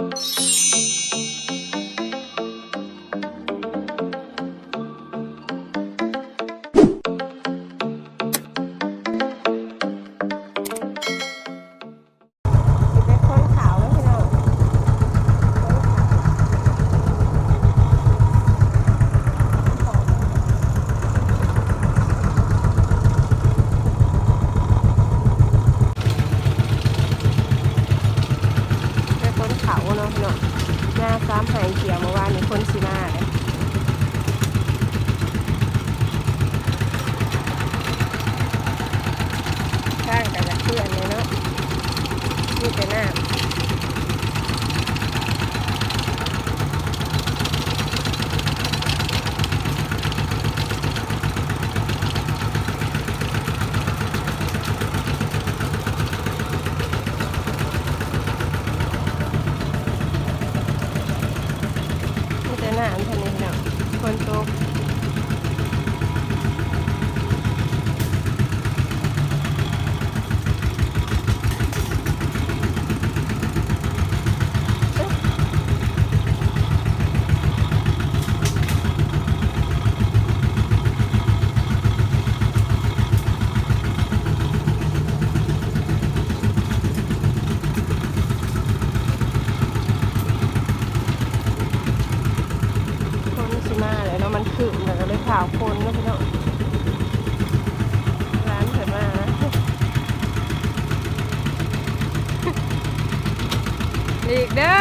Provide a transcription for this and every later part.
Música มีแต่หน้ามีแต่หน้าอันเท่านี้เนาะคนโตกคนสิมาเลยเนาะมันขึ้นแล้วก็เลยข่าวคนเนาะพี่น้องร้านเถิดมานะอีกเด้อ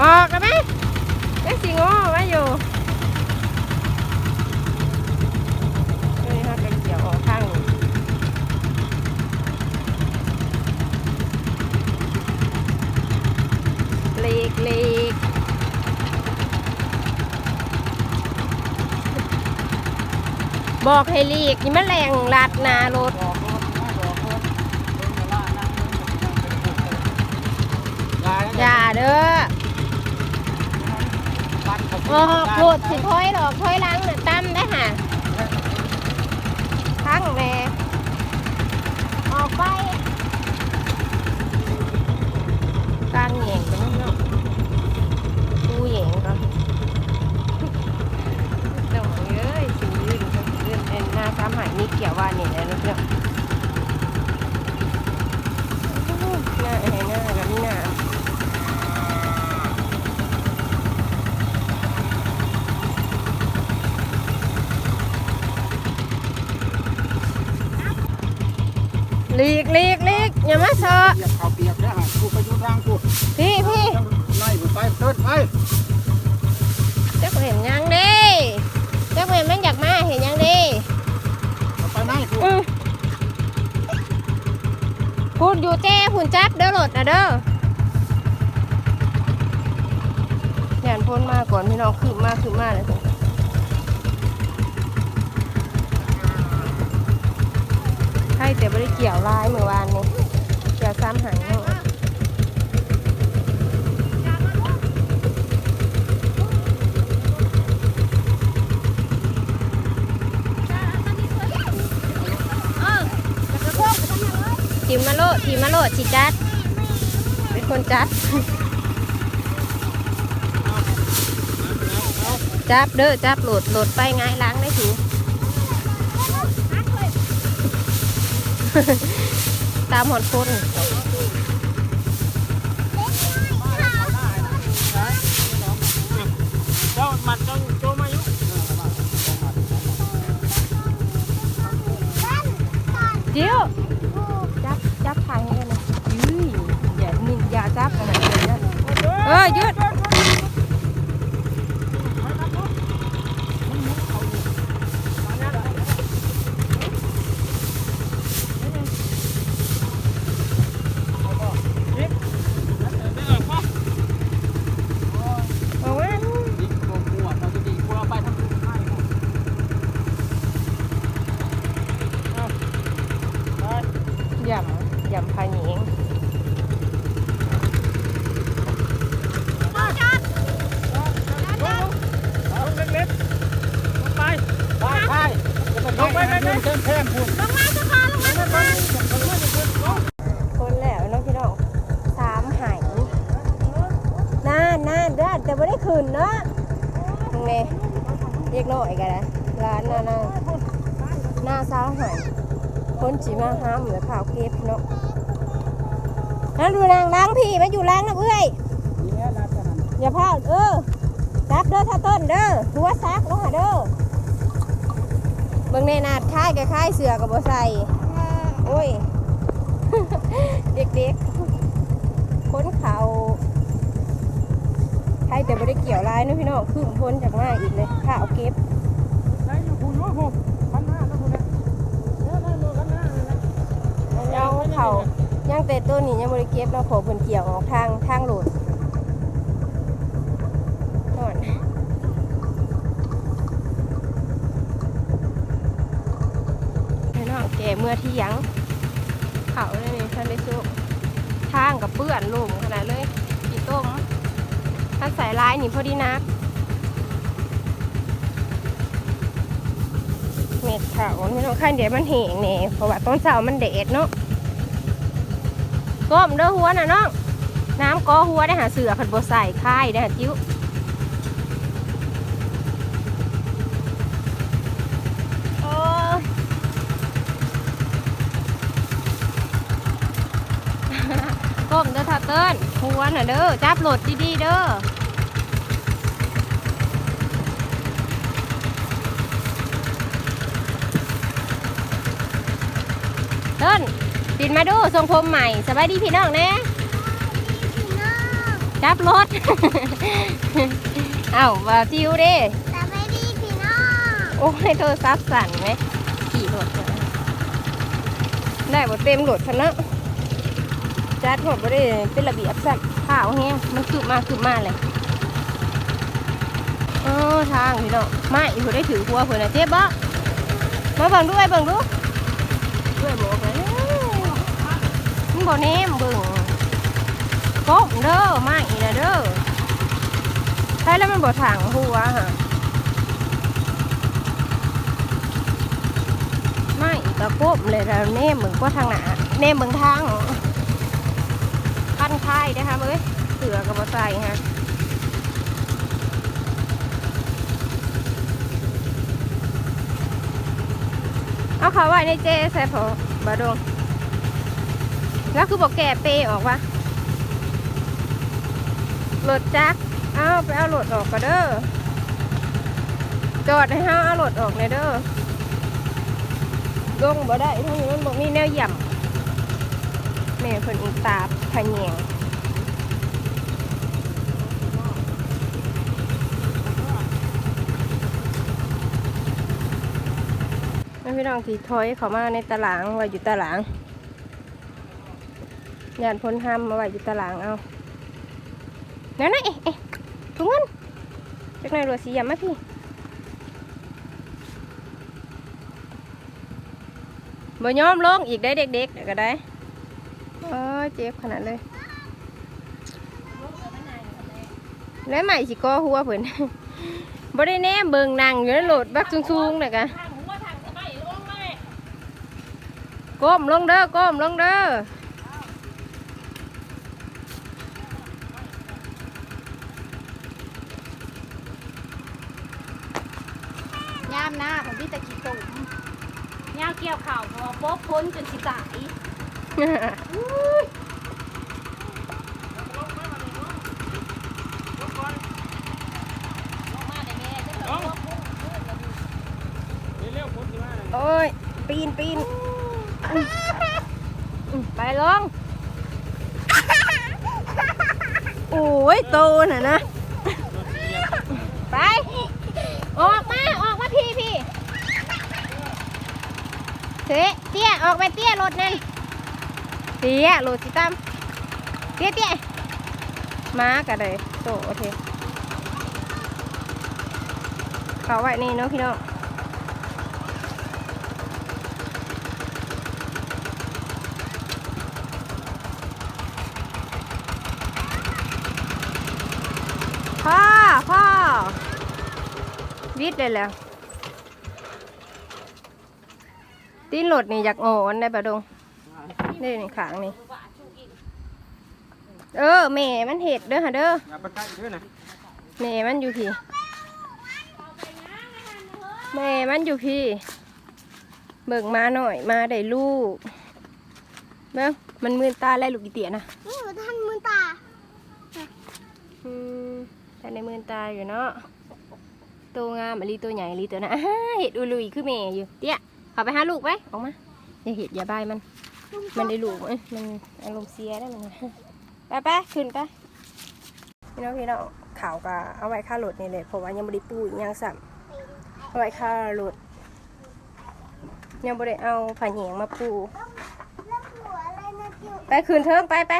ออกกันไหมได้สิงโง่ไว้อยู่นี่ฮะกันเกี่ยวออกข้าง เลีกเลีกบอกให้ลีกนี่มันแรงลัดนารถอย่าเบิ่งก็สินั่งเป็นปกเลยยายอย่าเด้อปัดเขาออกโหลดสิถอยดอกถอยหลังน่ะตั้มได้ห่ะทั้งแม่ออกไปตั้งแหย่งกันเนาะกูแหย่ งก่อนเดี๋ยวเอ้ยสิลื่นสิลื่นเอ็นหน้าซ้ำหายมีเกี่ยวว่านี่แหละเนาะเนาะหน้าแหงหน้ากับนี่หน้าหลีกหลีกหลีกอย่ามาเซาะเปียกเขาเปียกเด้อฮะกูไปอยู่ทางกูพี่ เจ้หุ่นจับเด้อรถนะเด้อหยานพ้นมาก่อนพี่น้องขึ้นมาขึ้นมาเลยใช่แต่ไม่ได้เกี่ยวลายเมื่อวานนี้เกี่ยวซ้ำหางเนาะ ทีมมาโลทีมมาโลดสิจัด เป็นคนจัด จับเด้อจับโหลดโหลดไปง่ายล้างได้ถูตามหอนคนเจ้ามันต้องโจมายู่เดี๋ยวจับจับทางให้ได้นะยื้ยอย่า จับเออหยุด นเส้น แทนพูดลงมาสักคลงมาสักคคนแล้วน้องพี่น้องสามหายน่านน่านเด้อแต่ไม่ได้คืนเนาะตรงนี้เรียกน้อยกันนะร้านน่าน่าหน้าสาวหายคนจีมาห้ามเหมือนข่าวเก็บเนาะนั่นดูนางล้างพี่มาอยู่ล้างนะเอ้ยอย่าพลาดเออซับเด้อท่าต้นเด้อหัวซักลงหาเด้อ เบิ่งในนาดค่ายกับค่ายเสือกับบ่ใส่โอ้ย เด็กๆพ้นเขาใครแต่ไม่ได้เกี่ยวร้ายนะพี่น้องขึ้นพ้นจากมาอีกเลยข้าวเก็บได้อยู่คุณว่าผมพันห้าก็คุณเนี่ยยังเขายังแต่ต้นนี้ยังไม่ได้เก็บเนาขอเพิ่นเกี่ยวออกทางทางโหลดนอน่เมื่อที่ยง เขาเลยนี่ท่านได้สุกทางกับเปื้อนลุมขนาดเลยกี่ต้มถ้าใส่ลายนี่พอดีนักเม็ดเขาไม่ต้องขั้นเดี๋ยวมันแห้งเนี่ยเพราะว่าต้นเสามันเด็ดเนาะก้มเด้อหัวน่ะน้องน้ำก้อหัวได้หาเสือขัดบัวใส่ค่ายได้หาจิ้วโอ้ย ก้มเด้อทัเติ้ลหัวน่ะเด้อจับโหลดดีๆเด้อเต้นปิดมาดูทรงผมใหม่สบายดีพี่น้องแน่จับรถ เอ้าว่าจิวเด้สบายดีพี่น้องโอ้ยโทรศัพท์สั่นไหมขี่รถมาได้บ่เต็มรถคันเนอะ จัดหมดบ่ได้เป็นระเบียบสักข้าวเฮียมันคืบมาคืบมาเลยเออทางพี่น้องมาอีกคนได้ถือหัวเผื่อนะเจ็บบ่มาเบิ่งด้วยเบิ่งดูด้วยบอกเลยมันบ่แนมเบิ่งก้มเด้อมาอีกนะเด้อใช่แล้วมันบ่ถังหัวฮะไม่ก็กบเลยแล้วเน่มึงก็ทางหนาเน่มึงทาง ขั้นค่ายนะคะเอ้ยเสือกับมาใส่ฮะเอาเขาไว้ในเจใส่พอบาดงแล้วคือบอกแก่เปออกวะโหลดจักเอาไปเอาโหลดออกก็เด้อจอดให้ห้าเอาโหลดออกเลยเด้อลงบ่ได้ทั้งนี้มันบ่มีแนวหย่ำแม่เพิ่นอีตาบ พะแยงแม่พี่น้องที่ถอยเข้ามาในตารางไว้อยู่ตารางยานพ้นห้ามมาไว้อยู่ตารางเอานั่นน่ะเอ๊ะเอ๊ะถุงเงินจักหน่อยรัวสีหย่ำมาพี่บ่ยอมลงอีกได้เด็กๆก็ได้ ยเจ็บขนาดเลยแล้วใหม่สิกอหัวเพิ่นบ่ได้แนมเบิ่งนั่งอยู่ในโหลดบักสูงๆเลยกะก้มลงเด้อก้มลงเด้อยามหน้าของพี่ตะกี้ตุ่มยามเกี่ยวข่าวพอโป๊บพ้นจนสิตาย เร็วๆคนที่มา โอ้ย ปีนปีนไปลง โอ้ย โตน่ะนะ ไป ออกมา ออกมาพี่พี่เสะเตี้ย ออกไปเตี้ยรถนั่นเตี้ยรถสิตั้มเตี้ยเตี้ยมากันเลยโตโอเคเขาไว้นี่เนาะพี่น้อง พ่อพ่อ วิทย์เลยแล้ว ตีนรถนี่อยากโอนได้ปะดงนี่นี่ขางนี่ เออแม่มันเห็ดเด้อฮะเด้ออย่าไปใกล้ด้วยนะแม่มันอยู่พี่แม่มันอยู่พี่ เบิ่งมาหน่อยมาได้ลูกเบิ่งมันมืนตาแล้วลูกอีเตียนะนี่มันทันมือตาอื แต่ในมืนตาอยู่เนาะตัวงามอลีตัวใหญ่อลีตัวนะอ่าเห็ดอุลุยคือแม่อยู่เตี้ยขับไปหาลูกไปออกมาอย่าเห็ดอย่าบายมัน มันได้ลูกเอ้ยมันอารมณ์เสียได้มันไปไปขึ้นไปพี่น้องพี่น้องข่าวก็เอาไว้ค่ารถนี่เลยเพราะว่ายังไม่ได้ปูกยังสั่มเอาไว้ค่ารถยังไม่ได้เอาผ้าเหนียงมาปูแล้วหัวอะไรนะจิ๋วไปคืนเทิงไปไป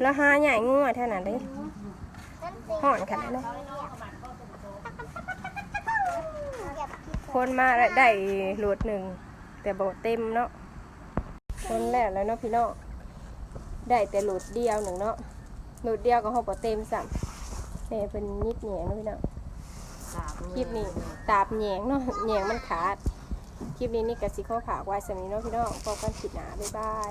แล้วหาใหญ่งัวเท่านั้นเลยห่อนขนาดนั้นคนมาแล้วได้รถหนึ่ง แต่บเต็มเนาะคนแรกแล้วเนาะพี่น้องได้แต่รถเดียวหนึ่งเนาะรถเดียวก็หอบบ่เต็มซ้ำแม่ยเป็นยิบแหนงเนาะพี่น้องคลิปนี้ตาบแหนงเนาะแหนงมันขาด คลิปนี้นี่กสิข้อฝากไว้สำนี้เนาะพี่น้องพบกันคลิปหนาบ๊ายบาย